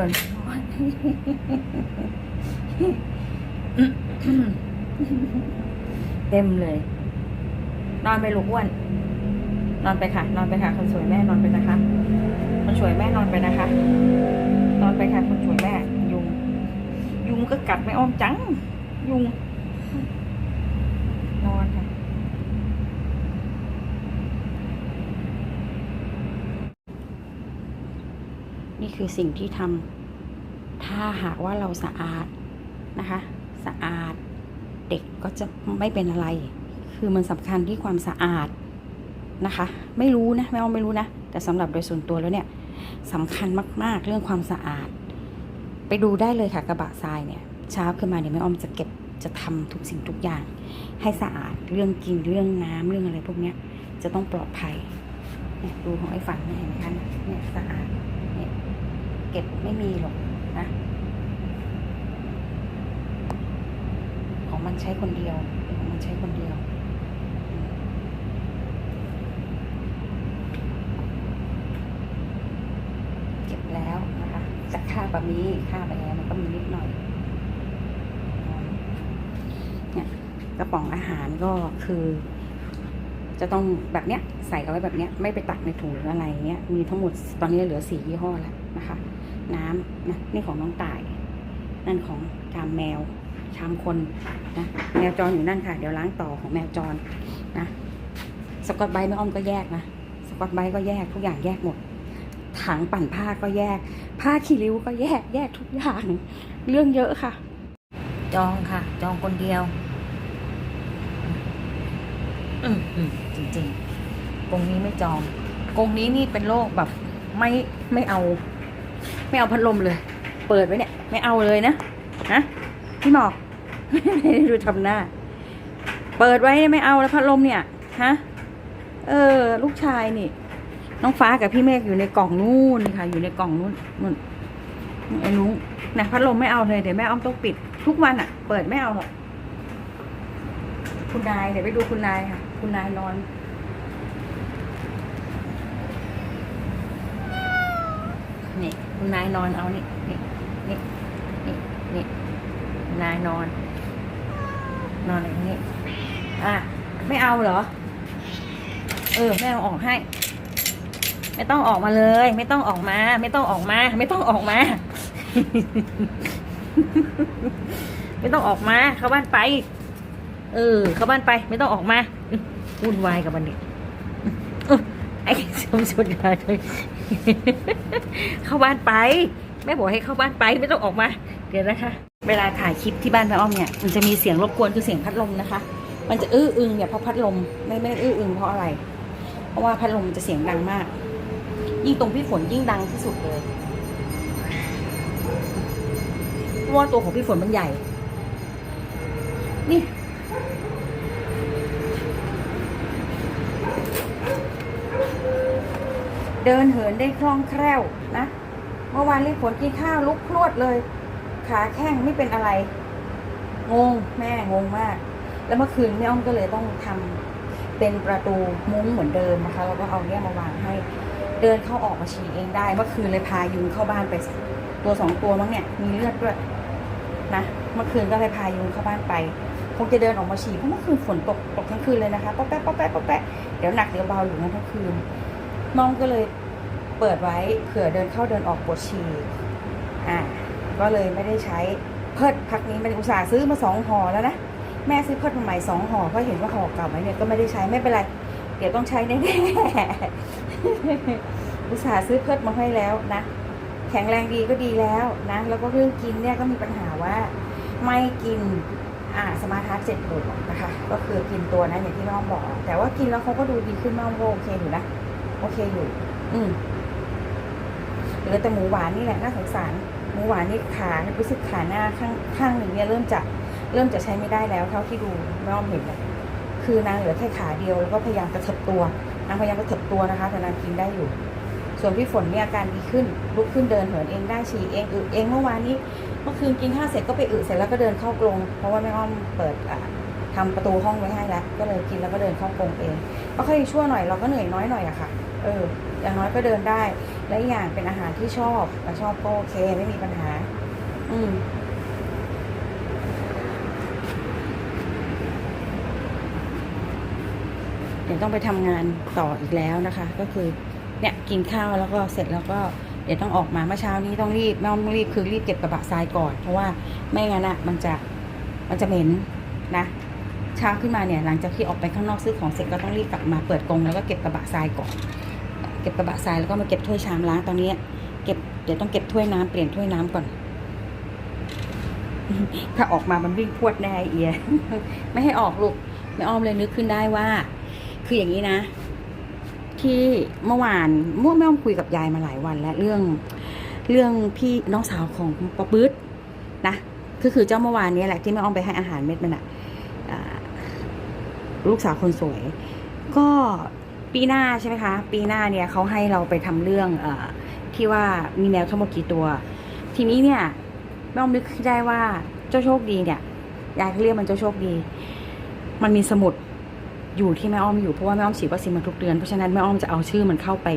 มือน เต็มเลย นอนไปลูกอ้วน นอนไปค่ะ นอนไปค่ะ คนสวยแม่นอนไปนะคะ คนสวยแม่นอนไปนะคะ นอนไปค่ะ คนสวยแม่ ยุง ยุงก็กัดไม่อ้อมจัง ยุง นอนค่ะ นี่ คือสิ่งที่ทำถ้าหากว่าเราสะอาดนะคะ สะอาดเด็กก็จะไม่เป็นอะไร คือมันสำคัญที่ความสะอาดนะคะ ไม่รู้นะแม่อ้อมไม่รู้นะ แต่สำหรับโดยส่วนตัวแล้วเนี่ยสำคัญมาก ๆ เรื่องความสะอาด ไปดูได้เลยค่ะกระบะทรายเนี่ยเช้าขึ้นมาเนี่ยแม่อ้อมจะเก็บจะทำทุกสิ่งทุกอย่าง ให้สะอาดเรื่องกินเรื่องน้ำเรื่องอะไรพวกเนี้ยจะต้องปลอดภัยเนี่ยดูของไอ้ฝันเนี่ยเห็นไหมคะเนี่ยสะอาด เก็บไม่มีหรอกนะ ของมันใช้คนเดียวของมันใช้คนเดียวเก็บแล้วนะคะจากค่าบะมีค่าบะแอร์มันก็มีนิดหน่อยเนี่ยกระป๋องอาหารก็คือ จะต้องแบบเนี้ย ใส่เอาไว้แบบนี้ไม่ไปตักในถุงหรืออะไรเงี้ยมีทั้งหมดตอนนี้เหลือสี่ยี่ห้อแล้วนะคะ น้ำนะนี่ของน้องต่าย นั่นของชามแมวชามคนนะแมวจรอยู่นั่นค่ะ เดี๋ยวล้างต่อของแมวจรนะสกอตไบแม่อ้อมก็แยกนะสกอตไบก็แยกทุกอย่างแยกหมดถังปั่นผ้าก็แยก ผ้าขี้ริ้วก็แยกแยกทุกอย่าง เรื่องเยอะค่ะ จองค่ะ จองคนเดียว อืมอืมจริงๆ กรงนี้ไม่จองกรงนี้นี่เป็นโรคแบบไม่ไม่เอา ไม่เอาพัดลมเลย เปิดไว้เนี่ย ไม่เอาเลยนะฮะพี่หมอกดูทำหน้า เปิดไว้ไม่เอาแล้วพัดลมเนี่ยฮะเออ ลูกชายนี่ น้องฟ้ากับพี่เมฆอยู่ในกล่องนู่นค่ะ อยู่ในกล่องนู่นนู่นไอ้นุ้งนะพัดลมไม่เอาเลยเดี๋ยวแม่อ้อมต้องปิด ทุกวันอะ่ะ เปิดไม่เอาหรอกคุณนายเดี๋ยวไปดูคุณนายค่ะ คุณนายนอน นี่คุณนายนอนเอานี่นี่นี่นี่นี่คุณนายนอน นอนอย่างนี้อะไม่เอาเหรอ เออแม่เอาออกให้ ไม่ต้องออกมาเลย ไม่ต้องออกมา ไม่ต้องออกมา ไม่ต้องออกมา ไม่ต้องออกมา เข้าบ้านไป เออ เข้าบ้านไป ไม่ต้องออกมาวุ่นวายกับมันนี่อื้อไอ้สมสุดเลย เข้าบ้านไปแม่บอกให้เข้าบ้านไปไม่ต้องออกมา เดี๋ยวนะคะ เวลาถ่ายคลิปที่บ้านแม่อ้อมเนี่ยมันจะมีเสียงรบกวนคือเสียงพัดลมนะคะ มันจะอื้ออึงเนี่ยเพราะพัดลมไม่ไม่อื้ออึงเพราะอะไร เพราะว่าพัดลมจะเสียงดังมาก ยิ่งตรงพี่ฝนยิ่งดังที่สุดเลยเพราะว่าตัวของพี่ฝนมันใหญ่ นี่ เดินเหินได้คล่องแคล่วนะ เมื่อวานเรียกฝนกินข้าวลุกพรวดเลย ขาแข้งไม่เป็นอะไร งงแม่งงมาก แล้วเมื่อคืนแม่อ้อมก็เลยต้องทำเป็นประตูมุ้งเหมือนเดิมนะคะแล้วก็เอาเนี่ยมาวางให้ เดินเข้าออกมาฉี่เองได้ เมื่อคืนเลยพายุงเข้าบ้านไป ตัวสองตัวมั้งเนี่ยมีเลือดด้วยนะเมื่อคืนก็เลยพายุงเข้าบ้านไปคงจะเดินออกมาฉี่เพราะเมื่อคืนฝนตกตกทั้งคืนเลยนะคะป๊อปแป๊ะป๊อปแป๊ะป๊อปแป๊ะเดี๋ยวหนักเดี๋ยวเบาอยู่นั้นทั้งคืน น้องก็เลยเปิดไว้เผื่อเดินเข้าเดินออกปวดฉี่อ่าก็เลยไม่ได้ใช้เพิดพักนี้มันอุตส่าห์ซื้อมาสองห่อแล้วนะแม่ซื้อเพิดมาใหม่สองห่อเพราะเห็นว่าห่อเก่าไหมเนี่ยก็ไม่ได้ใช้ไม่เป็นไรเดี๋ยวต้องใช้แน่ๆอุตส่าห์ซื้อเพิดมาให้แล้วนะแข็งแรงดีก็ดีแล้วนะ แล้วก็เรื่องกินเนี่ยก็มีปัญหาว่าไม่กินอ่าสมาร์ทาร์ดเจ็ดบวกนะคะ ก็คือกินตัวนั้นอย่างที่น้องบอก แต่ว่ากินแล้วเขาก็ดูดีขึ้นมากโอเคอยู่นะ โอเคอยู่ อืมเหลือแต่หมูหวานนี่แหละน่าสงสาร หมูหวานนี่ขารู้สึกขาหน้าข้างข้างหนึ่งเนี่ยเริ่มจะเริ่มจะใช้ไม่ได้แล้วเท่าที่ดูน้องเห็นเนี่ยคือนางเหลือแค่ขาเดียวแล้วก็พยายามกระเถิบตัวนางพยายามกระเถิบตัวนะคะ แต่นางกินได้อยู่ ส่วนพี่ฝนเนี่ยอาการดีขึ้นลุกขึ้นเดินเหินเองได้ฉี่เองอึเองเมื่อวานนี้เมื่อคืนกินข้าวเสร็จก็ไปอึเสร็จแล้วก็เดินเข้ากรงเพราะว่าแม่อ้อมเปิดอะทำประตูห้องไว้ให้แล้วก็เลยกินแล้วก็เดินเข้ากรงเองก็ค่อยชั่วหน่อยเราก็เหนื่อยน้อยหน่อยอะค่ะ เอออย่างน้อยก็เดินได้ และอย่างเป็นอาหารที่ชอบชอบก็โอเคไม่มีปัญหา อืมเดี๋ยวต้องไปทำงานต่ออีกแล้วนะคะ ก็คือ เนี่ยกินข้าวแล้วก็เสร็จแล้วก็เดี๋ยวต้องออกมาเมื่อเช้านี้ต้องรีบไม่ต้องรีบคือรีบเก็บกระบะทรายก่อน เพราะว่าไม่งั้นอะมันจะมันจะเหม็นนะเช้าขึ้นมาเนี่ยหลังจากที่ออกไปข้างนอกซื้อของเสร็จก็ต้องรีบกลับมาเปิดกรงแล้วก็เก็บกระบะทรายก่อน เก็บกระบะทรายแล้วก็มาเก็บถ้วยชามล้างตอนนี้ เก็บเดี๋ยวต้องเก็บถ้วยน้ำเปลี่ยนถ้วยน้ำก่อน ถ้าออกมามันวิ่งพวดแน่ไอ้เอีย ไม่ให้ออกลูกไม่อ้อมเลยนึกขึ้นได้ว่า คืออย่างนี้นะ ที่เมื่อวานเมื่อแม่อ้อมคุยกับยายมาหลายวัน แล้วเรื่อง เรื่องพี่น้องสาวของปอปื๊ดนะก็คือเจ้าเมื่อวานนี้แหละที่แม่อ้อมไปให้อาหารเม็ดมันอะลูกสาวคนสวย ก็ ปีหน้าใช่ไหมคะ ปีหน้าเนี่ยเขาให้เราไปทำเรื่องเออที่ว่ามีแมวทั้งหมดกี่ตัว ทีนี้เนี่ยแม่อมนึกได้ว่าเจ้าโชคดีเนี่ยยายเรียกมันเจ้าโชคดี มันมีสมุดอยู่ที่แม่อ้อมอยู่เพราะว่าแม่อ้อมฉีดวัคซีนมาทุกเดือนเพราะฉะนั้นแม่อ้อมจะเอาชื่อมันเข้าไป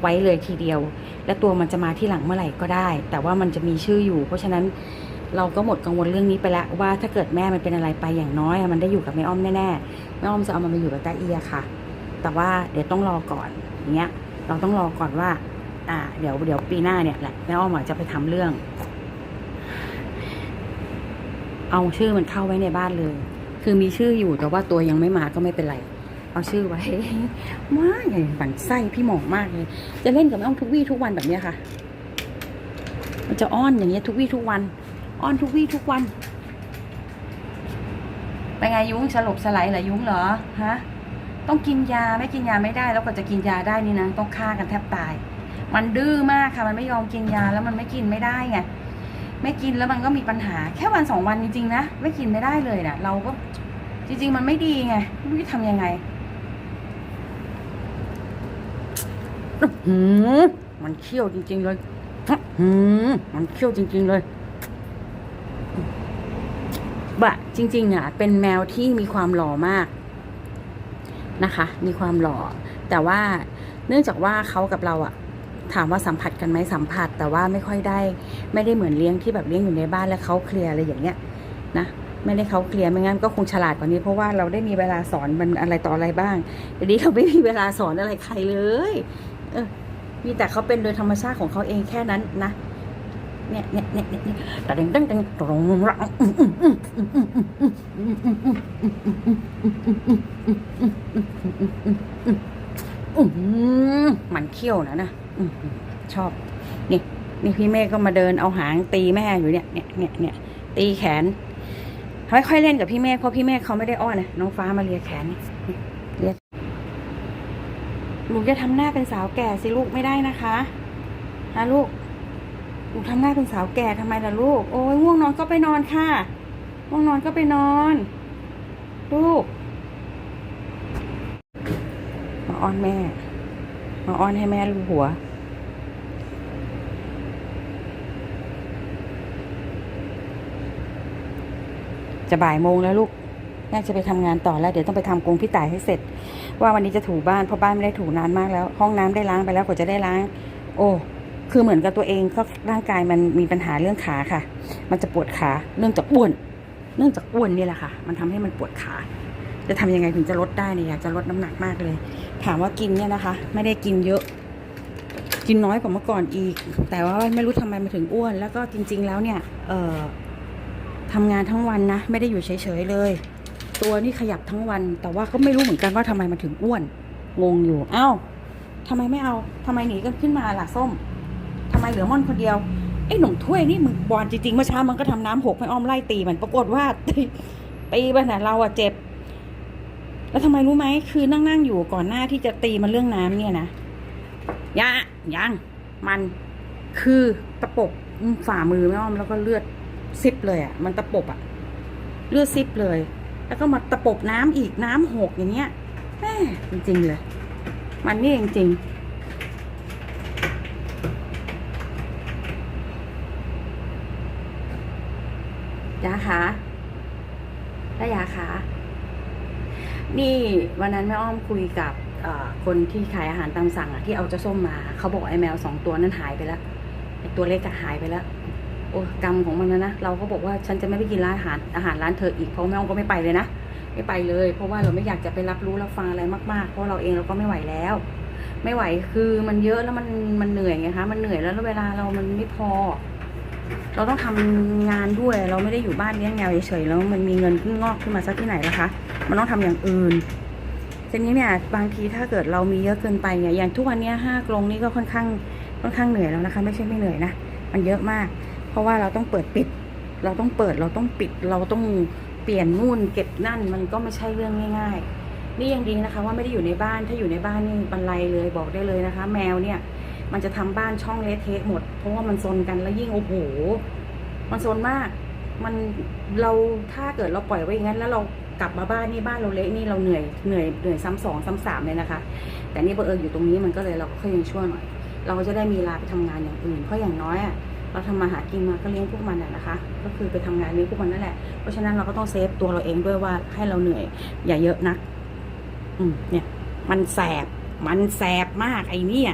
ไว้เลยทีเดียว และตัวมันจะมาที่หลังเมื่อไหร่ก็ได้ แต่ว่ามันจะมีชื่ออยู่ เพราะฉะนั้นเราก็หมดกังวลเรื่องนี้ไปแล้วว่าถ้าเกิดแม่มันเป็นอะไรไปอย่างน้อย มันได้อยู่กับแม่อ้อมแน่ๆแม่อ้อมจะเอามันมาอยู่กับตาเอียค่ะ แต่ว่าเดี๋ยวต้องรอก่อนอย่างเงี้ย เราต้องรอก่อนว่า อ่า เดี๋ยวเดี๋ยวปีหน้าเนี่ยแหละแม่อ้อมจะไปทำเรื่อง เอาชื่อมันเข้าไว้ในบ้านเลย คือมีชื่ออยู่แต่ว่าตัวยังไม่มาก็ไม่เป็นไร เอาชื่อไว้ว้าอย่างฝันไส้พี่หมองมากเลย จะเล่นกับแม่อ้อมทุกวี่ทุกวันแบบเนี้ยค่ะ มันจะอ้อนอย่างเงี้ยทุกวี่ทุกวัน อ้อนทุกวี่ทุกวันเป็นไงยุ้งสลบสไลด์เหรอยุ้งเหรอฮะ ต้องกินยาไม่กินยาไม่ได้ แล้วก็จะกินยาได้นี่นะต้องฆ่ากันแทบตาย มันดื้อมากค่ะ มันไม่ยอมกินยาแล้วมันไม่กินไม่ได้ไงไม่กินแล้วมันก็มีปัญหาแค่วันสองวันจริงๆนะไม่กินไม่ได้เลยนะเราก็จริง ๆ มันไม่ดีไงไม่รู้จะทำยังไงหือมันเคี้ยวจริง ๆ เลยหือมันเคี้ยวจริง ๆ เลยบะจริงๆอะเป็นแมวที่มีความหล่อมาก นะคะ มีความหล่อ แต่ว่าเนื่องจากว่าเขากับเราอะถามว่าสัมผัสกันไหมสัมผัส แต่ว่าไม่ค่อยได้ ไม่ได้เหมือนเลี้ยงที่แบบเลี้ยงอยู่ในบ้านแล้วเขาเคลียร์อะไรอย่างเงี้ยนะไม่ได้เขาเคลียร์ไม่งั้นก็คงฉลาดกว่านี้เพราะว่าเราได้มีเวลาสอนมันอะไรต่ออะไรบ้างเดี๋ยวนี้เราไม่มีเวลาสอนอะไรใครเลย เออมีแต่เขาเป็นโดยธรรมชาติของเขาเองแค่นั้นนะ เนี่ยเนี่ยเนี่ยเนี่ยเนี่ยแต่ดังดังดังตรงรังมันเขี้ยวนะนะชอบ นี่นี่พี่เมฆก็มาเดินเอาหางตีแม่อยู่เนี่ยเนี่ยเนี่ยเนี่ยตีแขนไม่ค่อยเล่นกับพี่เมฆเพราะพี่เมฆเขาไม่ได้อ้อนนะน้องฟ้ามาเลียแขนเลียลูกจะทำหน้าเป็นสาวแก่สิลูกไม่ได้นะคะนะลูก ลูกทำหน้าเป็นสาวแก่ทำไมล่ะลูก โอ้ยง่วงนอนก็ไปนอนค่ะ ง่วงนอนก็ไปนอน ลูก มาอ้อนแม่ มาอ้อนให้แม่ลูบหัว จะบ่ายโมงแล้วลูก น่าจะไปทำงานต่อแล้ว เดี๋ยวต้องไปทำกรงพี่ต่ายให้เสร็จ ว่าวันนี้จะถูบ้านเพราะบ้านไม่ได้ถูนานมากแล้ว ห้องน้ำได้ล้างไปแล้วกว่าจะได้ล้าง โอ้ คือเหมือนกับตัวเองก็ร่างกายมันมีปัญหาเรื่องขาค่ะ มันจะปวดขาเนื่องจากอ้วน เนื่องจากอ้วนนี่แหละค่ะ มันทำให้มันปวดขา จะทำยังไงถึงจะลดได้เนี่ยอยากจะลดน้ำหนักมากเลย ถามว่ากินเนี่ยนะคะ ไม่ได้กินเยอะ กินน้อยกว่าเมื่อก่อนอีก แต่ว่าไม่รู้ทำไมมาถึงอ้วน แล้วก็จริง ๆ แล้วเนี่ย เอ่อทำงานทั้งวันนะ ไม่ได้อยู่เฉยๆเลย ตัวนี่ขยับทั้งวัน แต่ว่าก็ไม่รู้เหมือนกันว่าทำไมมันถึงอ้วน งงอยู่ เอ้าทำไมไม่เอาทำไมหนีกันขึ้นมาล่ะส้ม ทำไมเหลือม่อนคนเดียวไอ้หนุ่มถ้วยนี่มึงบอลจริงๆเมื่อเช้ามันก็ทำน้ำหกไม่อ้อมไล่ตีมันปรากฏว่าตีตีไปนะเราอะเจ็บ แล้วทำไมรู้ไหมคือนั่งๆอยู่ก่อนหน้าที่จะตีมันเรื่องน้ำเนี่ยนะยะยังมันคือตะปบฝ่ามือไม่อ้อมแล้วก็เลือดซิบเลยอะมันตะปบอะเลือดซิบเลย แล้วก็มาตะปบน้ำอีกน้ำหกอย่างเงี้ยแม่จริงๆเลย มันนี่จริงๆ ยาคะได้ยาคะนี่วันนั้นแม่อ้อมคุยกับคนที่ขายอาหารตามสั่งอะที่เอาเจ้าส้มมา เขาบอกไอ้แมวสองตัวนั้นหายไปแล้วไอ้ตัวเล็กอะหายไปแล้วโอ้กรรมของมันนะนะเราก็บอกว่าฉันจะไม่ไปกินร้านอาหารอาหารร้านเธออีกเพราะแม่อ้อมก็ไม่ไปเลยนะไม่ไปเลย เพราะว่าเราไม่อยากจะไปรับรู้รับฟังอะไรมากๆ เพราะเราเองเราก็ไม่ไหวแล้ว ไม่ไหวคือมันเยอะแล้วมันมันเหนื่อยไงคะมันเหนื่อยแล้วเวลาเรามันไม่พอ เราต้องทำงานด้วย เราไม่ได้อยู่บ้านเลี้ยงแมวเฉยๆแล้วมันมีเงินขึ้นงอกขึ้นมาสักที่ไหนล่ะคะ มันต้องทำอย่างอื่นทีนี้เนี่ยบางทีถ้าเกิดเรามีเยอะเกินไปเนี่ยอย่างทุกวันนี้ห้ากรงนี่ก็ค่อนข้างค่อนข้างเหนื่อยแล้วนะคะ ไม่ใช่ไม่เหนื่อยนะมันเยอะมาก เพราะว่าเราต้องเปิดปิด เราต้องเปิดเราต้องปิด เราต้องเปลี่ยนนู่นเก็บนั่นมันก็ไม่ใช่เรื่องง่าย ๆ นี่ยังดีนะคะ ว่าไม่ได้อยู่ในบ้านถ้าอยู่ในบ้านนี่บรรลัยเลยบอกได้เลยนะคะ แมวเนี่ย มันจะทำบ้านช่องเละเทะหมด เพราะว่ามันซนกันแล้วยิ่งโอ้โห มันซนมาก มันเราถ้าเกิดเราปล่อยไว้อย่างนั้น แล้วเรากลับมาบ้านนี่บ้านเราเละนี่เราเหนื่อยเหนื่อยเหนื่อยซ้ำสองซ้ำสามเลยนะคะ แต่นี่บังเอิญอยู่ตรงนี้มันก็เลยเราก็ค่อยยังชั่วหน่อย เราก็จะได้มีเวลาไปทำงานอย่างอื่น เพราะอย่างน้อยอะเราทำมาหากินมาก็เลี้ยงพวกมันอะนะคะ ก็คือไปทำงานเลี้ยงพวกมันนั่นแหละ เพราะฉะนั้นเราก็ต้องเซฟตัวเราเองด้วยว่าให้เราเหนื่อย อย่าเยอะนัก อืมเนี่ย มันแสบ มันแสบมากไอ้นี่ย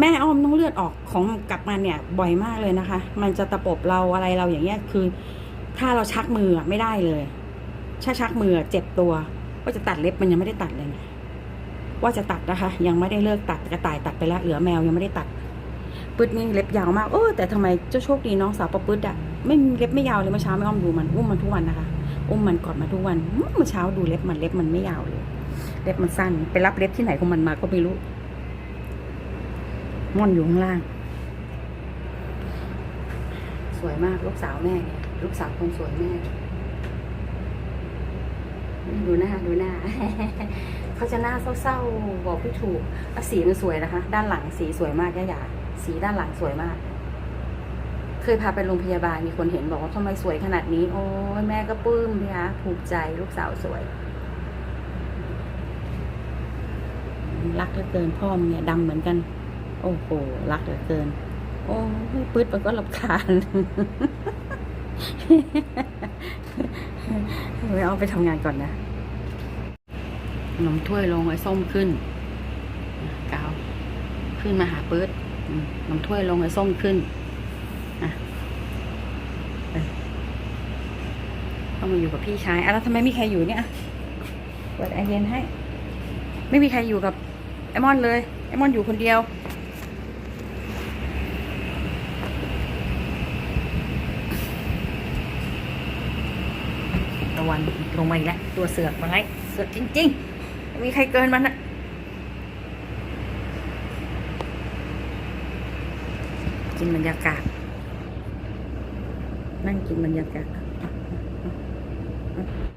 แม่อ้อมต้องเลือดออกของกลับมาเนี่ยบ่อยมากเลยนะคะ มันจะตะปบเราอะไรเราอย่างเงี้ยคือ ถ้าเราชักมือไม่ได้เลยถ้าชักมือเจ็บตัวว่าจะตัดเล็บมันยังไม่ได้ตัดเลยนะว่าจะตัดนะคะ ยังไม่ได้เลิกตัดกระต่ายตัดไปแล้วเหลือแมวยังไม่ได้ตัดปืดนี่เล็บยาวมากเออแต่ทำไมเจ้าโชคดีน้องสาวปะปืดอะไม่เล็บไม่ยาวเลยเมื่อเช้าไม่อ้อมดูมันอุ้มมันทุกวันนะคะอุ้มมันกอดมาทุกวันเมื่อเช้าดูเล็บมันเล็บมันไม่ยาวเลย เล็บมันสั้นไปรับเล็บที่ไหนของมันมาก็ไม่รู้ ม่อนอยู่ข้างล่าง สวยมากลูกสาวแม่ ลูกสาวคนสวยแม่ ดูหน้าดูหน้า เขาจะหน้าเศร้าๆ บอกไม่ถูกสีมันสวยนะคะ ด้านหลังสีสวยมากย่าหยาสีด้านหลังสวยมาก เคยพาไปโรงพยาบาลมีคนเห็นบอกว่าทำไมสวยขนาดนี้ โอ้ยแม่ก็ปลื้มพี่คะภูมิใจลูกสาวสวยรักเหลือเกินพ่อมึงเนี่ยดำเหมือนกัน โอ้โห รักเหลือเกิน โอ้ยปื๊ดมันก็รำคาญไม่เอาไปทำงานก่อนนะขนมถ้วยลงไอ้ส้มขึ้นกาวขึ้นมาหาปื๊ดขนมถ้วยลงไอ้ส้มขึ้นไปต้องมาอยู่กับพี่ชายอะแล้วทำไมไม่มีใครอยู่เนี่ยเปิดแอร์เย็นให้ ไม่มีใครอยู่กับไอมอนเลย ไอมอนอยู่คนเดียว วันลงมาอีกแล้วตัวเสือกมาไงเสือกจริงๆไม่มีใครเกินมันอะกินบรรยากาศ นั่งกินบรรยากาศ